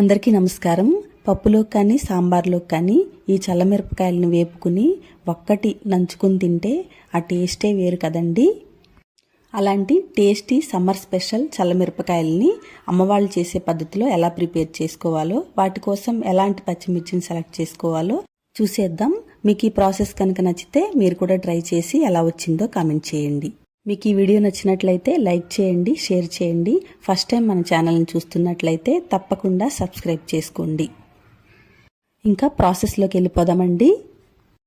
అందరికీ నమస్కారం. పప్పులో కానీ సాంబార్లో కానీ ఈ చల్లమిరపకాయలను వేపుకుని ఒక్కటి నంచుకుని తింటే ఆ టేస్టే వేరు కదండి. అలాంటి టేస్టీ సమ్మర్ స్పెషల్ చల్లమిరపకాయలని అమ్మవాళ్ళు చేసే పద్ధతిలో ఎలా ప్రిపేర్ చేసుకోవాలో వాటి కోసం ఎలాంటి పచ్చిమిర్చిని సెలెక్ట్ చేసుకోవాలో చూసేద్దాం. మీకు ఈ ప్రాసెస్ కనుక నచ్చితే మీరు కూడా ట్రై చేసి ఎలా వచ్చిందో కామెంట్ చేయండి. మీకు ఈ వీడియో నచ్చినట్లయితే లైక్ చేయండి షేర్ చేయండి. ఫస్ట్ టైం మన ఛానల్ని చూస్తున్నట్లయితే తప్పకుండా సబ్స్క్రైబ్ చేసుకోండి. ఇంకా ప్రాసెస్లోకి వెళ్ళిపోదామండి.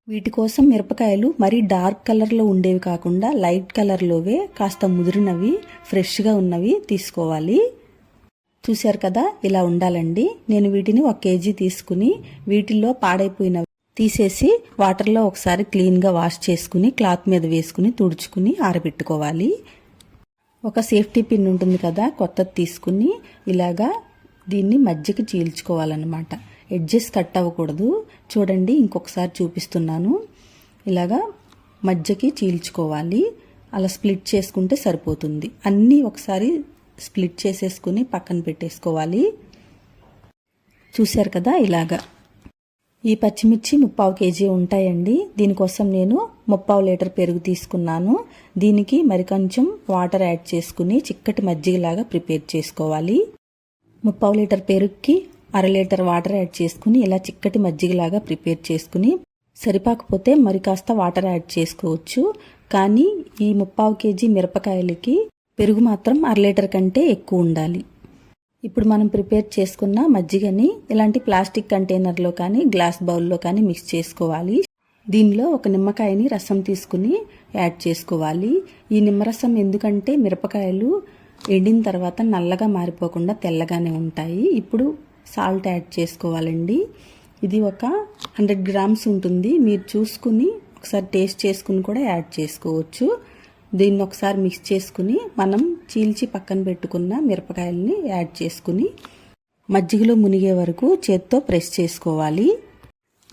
వీటి కోసం మిరపకాయలు మరీ డార్క్ కలర్లో ఉండేవి కాకుండా లైట్ కలర్లోవే కాస్త ముదిరినవి ఫ్రెష్గా ఉన్నవి తీసుకోవాలి. చూశారు కదా ఇలా ఉండాలండి. నేను వీటిని ఒక కేజీ తీసుకుని వీటిల్లో పాడైపోయినవి తీసేసి వాటర్లో ఒకసారి క్లీన్గా వాష్ చేసుకుని క్లాత్ మీద వేసుకుని తుడుచుకుని ఆరబెట్టుకోవాలి. ఒక సేఫ్టీ పిన్ ఉంటుంది కదా కొత్తది తీసుకుని ఇలాగా దీన్ని మధ్యకి చీల్చుకోవాలన్నమాట. ఎడ్జెస్ కట్ అవ్వకూడదు. చూడండి ఇంకొకసారి చూపిస్తున్నాను. ఇలాగా మధ్యకి చీల్చుకోవాలి. అలా స్ప్లిట్ చేసుకుంటే సరిపోతుంది. అన్నీ ఒకసారి స్ప్లిట్ చేసేసుకుని పక్కన పెట్టేసుకోవాలి. చూశారు కదా ఇలాగా. ఈ పచ్చిమిర్చి ముప్పావు కేజీ ఉంటాయండి. దీనికోసం నేను ముప్పావు లీటర్ పెరుగు తీసుకున్నాను. దీనికి మరి కొంచెం వాటర్ యాడ్ చేసుకుని చిక్కటి మజ్జిగలాగా ప్రిపేర్ చేసుకోవాలి. ముప్పావు లీటర్ పెరుగుకి అర లీటర్ వాటర్ యాడ్ చేసుకుని ఇలా చిక్కటి మజ్జిగలాగా ప్రిపేర్ చేసుకుని సరిపోకపోతే మరి కాస్త వాటర్ యాడ్ చేసుకోవచ్చు. కానీ ఈ ముప్పావు కేజీ మిరపకాయలకి పెరుగు మాత్రం అర లీటర్ కంటే ఎక్కువ ఉండాలి. ఇప్పుడు మనం ప్రిపేర్ చేసుకున్న మజ్జిగని ఇలాంటి ప్లాస్టిక్ కంటైనర్లో కానీ గ్లాస్ బౌల్లో కానీ మిక్స్ చేసుకోవాలి. దీనిలో ఒక నిమ్మకాయని రసం తీసుకుని యాడ్ చేసుకోవాలి. ఈ నిమ్మరసం ఎందుకంటే మిరపకాయలు ఎండిన తర్వాత నల్లగా మారిపోకుండా తెల్లగానే ఉంటాయి. ఇప్పుడు సాల్ట్ యాడ్ చేసుకోవాలండి. ఇది ఒక హండ్రెడ్ గ్రామ్స్ ఉంటుంది. మీరు చూసుకుని ఒకసారి టేస్ట్ చేసుకుని కూడా యాడ్ చేసుకోవచ్చు. దీన్ని ఒకసారి మిక్స్ చేసుకుని మనం చీల్చి పక్కన పెట్టుకున్న మిరపకాయలని యాడ్ చేసుకుని మజ్జిగలో మునిగే వరకు చేత్తో ప్రెస్ చేసుకోవాలి.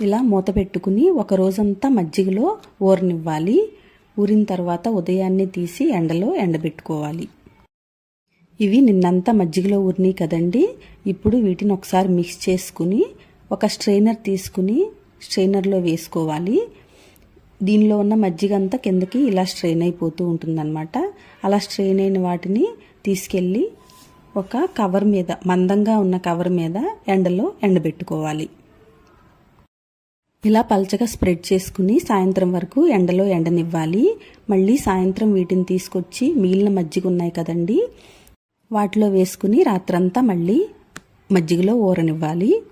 ఇలా మూత పెట్టుకుని ఒక రోజంతా మజ్జిగలో ఊరనివ్వాలి ఊరిన తర్వాత ఉదయాన్నే తీసి ఎండలో ఎండబెట్టుకోవాలి. ఇవి నిన్నంతా మజ్జిగలో ఊరినాయి కదండి. ఇప్పుడు వీటిని ఒకసారి మిక్స్ చేసుకుని ఒక స్ట్రైనర్ తీసుకుని స్ట్రైనర్లో వేసుకోవాలి. దీనిలో ఉన్న మజ్జిగ అంతా కిందకి ఇలా స్ట్రెయిన్ అయిపోతూ ఉంటుందన్నమాట. అలా స్ట్రెయిన్ అయిన వాటిని తీసుకెళ్ళి ఒక కవర్ మీద మందంగా ఉన్న కవర్ మీద ఎండలో ఎండబెట్టుకోవాలి. ఇలా పలచగా స్ప్రెడ్ చేసుకుని సాయంత్రం వరకు ఎండలో ఎండనివ్వాలి. మళ్ళీ సాయంత్రం వీటిని తీసుకొచ్చి మిగిలిన మజ్జిగ ఉన్నాయి కదండి వాటిలో వేసుకుని రాత్రంతా మళ్ళీ మజ్జిగలో ఊరనివ్వాలి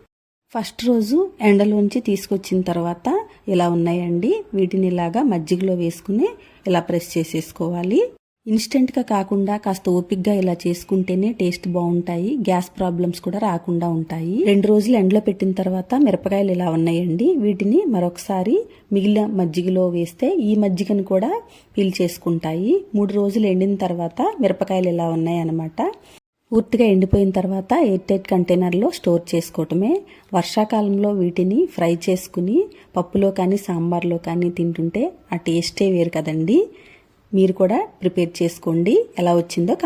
ఫస్ట్ రోజు ఎండలోంచి తీసుకొచ్చిన తర్వాత ఇలా ఉన్నాయండి? వీటిని ఇలాగా మజ్జిగలో వేసుకుని ఇలా ప్రెస్ చేసేసుకోవాలి. ఇన్స్టెంట్గా కాకుండా కాస్త ఓపిక్గా ఇలా చేసుకుంటేనే టేస్ట్ బాగుంటాయి. గ్యాస్ ప్రాబ్లమ్స్ కూడా రాకుండా ఉంటాయి. రెండు రోజులు ఎండలో పెట్టిన తర్వాత మిరపకాయలు ఇలా ఉన్నాయండి? వీటిని మరొకసారి మిగిలిన మజ్జిగలో వేస్తే ఈ మజ్జిగను కూడా పీల్ చేసుకుంటాయి. మూడు రోజులు ఎండిన తర్వాత మిరపకాయలు ఇలా ఉన్నాయి అన్నమాట పూర్తిగా ఎండిపోయిన తర్వాత ఎయిర్ టైట్ కంటైనర్లో స్టోర్ చేసుకోవటమే. వర్షాకాలంలో వీటిని ఫ్రై చేసుకుని పప్పులో కానీ సాంబార్లో కానీ తింటుంటే ఆ టేస్టే వేరు కదండి. మీరు కూడా ప్రిపేర్ చేసుకోండి. ఎలా వచ్చిందో